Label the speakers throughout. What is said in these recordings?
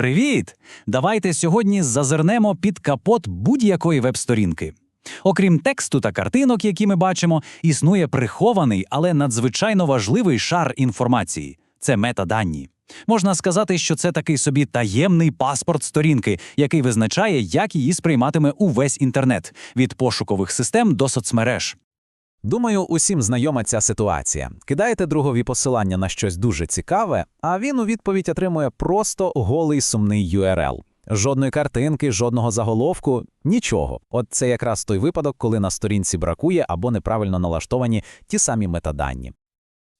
Speaker 1: Привіт! Давайте сьогодні зазирнемо під капот будь-якої веб-сторінки. Окрім тексту та картинок, які ми бачимо, існує прихований, але надзвичайно важливий шар інформації це метадані. Можна сказати, що це такий собі таємний паспорт сторінки, який визначає, як її сприйматиме увесь інтернет від пошукових систем до соцмереж.
Speaker 2: Думаю, усім знайома ця ситуація. Кидаєте другові посилання на щось дуже цікаве, а він у відповідь отримує просто голий сумний URL. Жодної картинки, жодного заголовку, нічого. От це якраз той випадок, коли на сторінці бракує або неправильно налаштовані ті самі метадані.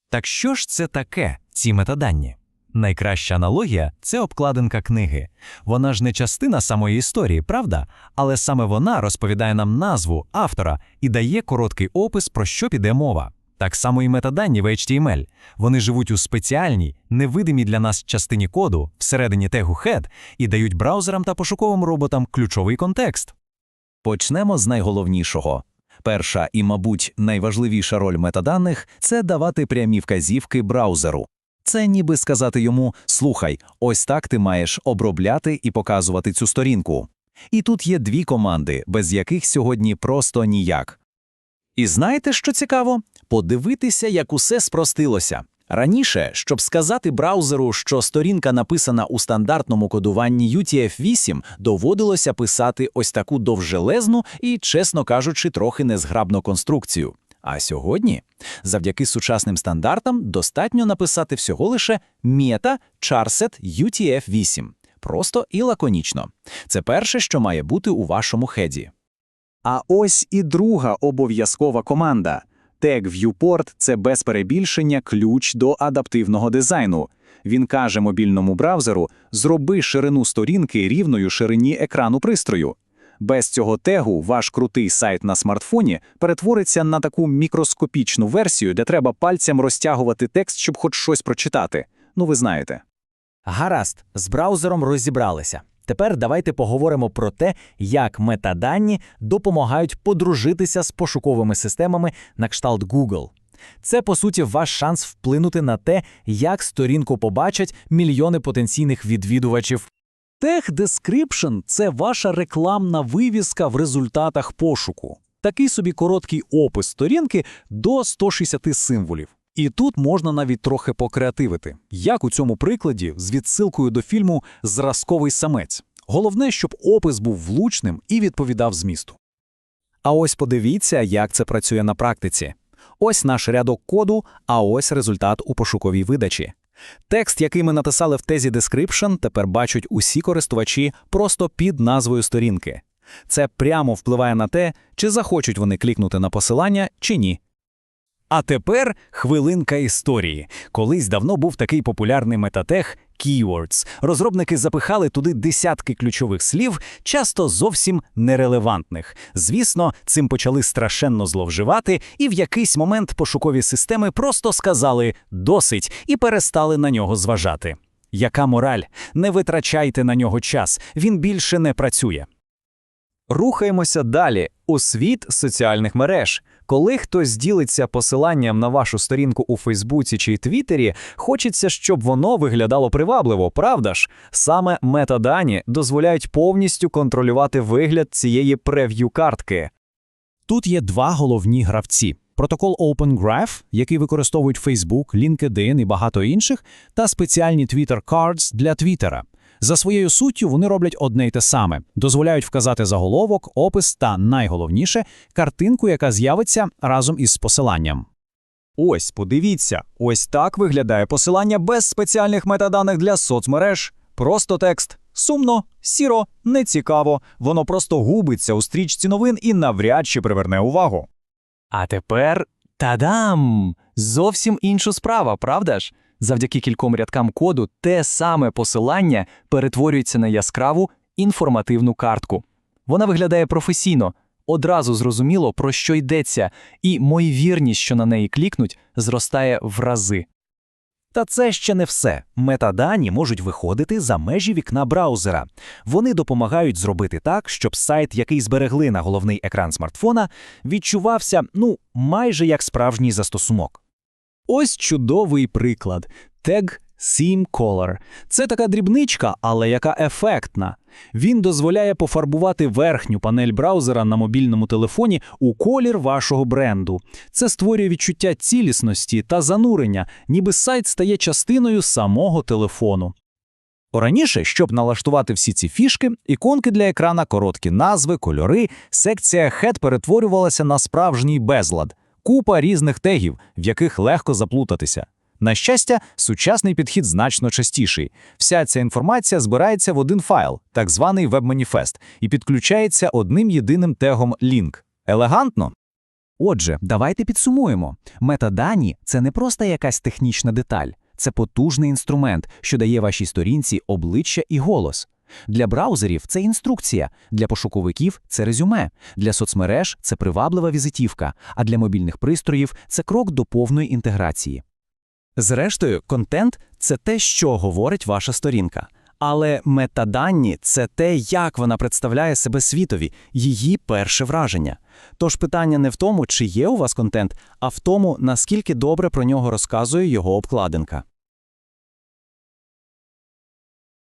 Speaker 3: Так що ж це таке, ці метадані? Найкраща аналогія це обкладинка книги. Вона ж не частина самої історії, правда? Але саме вона розповідає нам назву автора і дає короткий опис, про що піде мова. Так само і метадані в HTML. Вони живуть у спеціальній, невидимій для нас частині коду всередині тегу head і дають браузерам та пошуковим роботам ключовий контекст.
Speaker 2: Почнемо з найголовнішого. Перша і, мабуть, найважливіша роль метаданих це давати прямі вказівки браузеру. Це ніби сказати йому: слухай, ось так ти маєш обробляти і показувати цю сторінку. І тут є дві команди, без яких сьогодні просто ніяк. І знаєте, що цікаво? Подивитися, як усе спростилося. Раніше, щоб сказати браузеру, що сторінка написана у стандартному кодуванні UTF-8, доводилося писати ось таку довжелезну і, чесно кажучи, трохи незграбну конструкцію. А сьогодні, завдяки сучасним стандартам, достатньо написати всього лише мета charset UTF-8. Просто і лаконічно. Це перше, що має бути у вашому хеді.
Speaker 4: А ось і друга обов'язкова команда. Тег Viewport – це без перебільшення ключ до адаптивного дизайну. Він каже мобільному браузеру: зроби ширину сторінки рівною ширині екрану пристрою. Без цього тегу ваш крутий сайт на смартфоні перетвориться на таку мікроскопічну версію, де треба пальцем розтягувати текст, щоб хоч щось прочитати. Ну, ви знаєте.
Speaker 5: Гаразд, з браузером розібралися. Тепер давайте поговоримо про те, як метадані допомагають подружитися з пошуковими системами на кшталт Google. Це, по суті, ваш шанс вплинути на те, як сторінку побачать мільйони потенційних відвідувачів.
Speaker 1: Tag Description – це ваша рекламна вивіска в результатах пошуку. Такий собі короткий опис сторінки до 160 символів. І тут можна навіть трохи покреативити, як у цьому прикладі з відсилкою до фільму Зразковий самець. Головне, щоб опис був влучним і відповідав змісту.
Speaker 4: А ось подивіться, як це працює на практиці. Ось наш рядок коду, а ось результат у пошуковій видачі. Текст, який ми написали в тезі Description, тепер бачать усі користувачі просто під назвою сторінки. Це прямо впливає на те, чи захочуть вони клікнути на посилання, чи ні.
Speaker 1: А тепер хвилинка історії. Колись давно був такий популярний метатег Keywords. Розробники запихали туди десятки ключових слів, часто зовсім нерелевантних. Звісно, цим почали страшенно зловживати, і в якийсь момент пошукові системи просто сказали досить і перестали на нього зважати. Яка мораль? Не витрачайте на нього час, він більше не працює.
Speaker 6: Рухаємося далі у світ соціальних мереж. Коли хтось ділиться посиланням на вашу сторінку у Фейсбуці чи Твіттері, хочеться, щоб воно виглядало привабливо, правда ж? Саме метадані дозволяють повністю контролювати вигляд цієї прев'ю-картки.
Speaker 1: Тут є два головні гравці: протокол Open Graph, який використовують Facebook, LinkedIn і багато інших, та спеціальні Twitter Cards для Твіттера. За своєю суттю вони роблять одне й те саме: дозволяють вказати заголовок, опис та найголовніше картинку, яка з'явиться разом із посиланням.
Speaker 6: Ось, подивіться, ось так виглядає посилання без спеціальних метаданих для соцмереж. Просто текст. Сумно, сіро, нецікаво. Воно просто губиться у стрічці новин і навряд чи приверне увагу.
Speaker 7: А тепер тадам! Зовсім інша справа, правда ж? Завдяки кільком рядкам коду те саме посилання перетворюється на яскраву інформативну картку. Вона виглядає професійно, одразу зрозуміло, про що йдеться, і ймовірність, що на неї клікнуть, зростає в рази.
Speaker 5: Та це ще не все. Метадані можуть виходити за межі вікна браузера. Вони допомагають зробити так, щоб сайт, який зберегли на головний екран смартфона, відчувався ну майже як справжній застосунок.
Speaker 4: Ось чудовий приклад. Тег
Speaker 1: Theme Color. Це така дрібничка, але яка ефектна. Він дозволяє пофарбувати верхню панель браузера на мобільному телефоні у колір вашого бренду. Це створює відчуття цілісності та занурення, ніби сайт стає частиною самого телефону.
Speaker 2: Раніше, щоб налаштувати всі ці фішки, іконки для екрана, короткі назви, кольори, секція Head перетворювалася на справжній безлад, купа різних тегів, в яких легко заплутатися. На щастя, сучасний підхід значно частіший. Вся ця інформація збирається в один файл, так званий веб-маніфест, і підключається одним єдиним тегом лінк. Елегантно?
Speaker 5: Отже, давайте підсумуємо. Метадані це не просто якась технічна деталь, це потужний інструмент, що дає вашій сторінці обличчя і голос. Для браузерів це інструкція, для пошуковиків це резюме, для соцмереж це приваблива візитівка, а для мобільних пристроїв це крок до повної інтеграції. Зрештою, контент це те, що говорить ваша сторінка. Але метадані це те, як вона представляє себе світові, її перше враження. Тож питання не в тому, чи є у вас контент, а в тому, наскільки добре про нього розказує його обкладинка.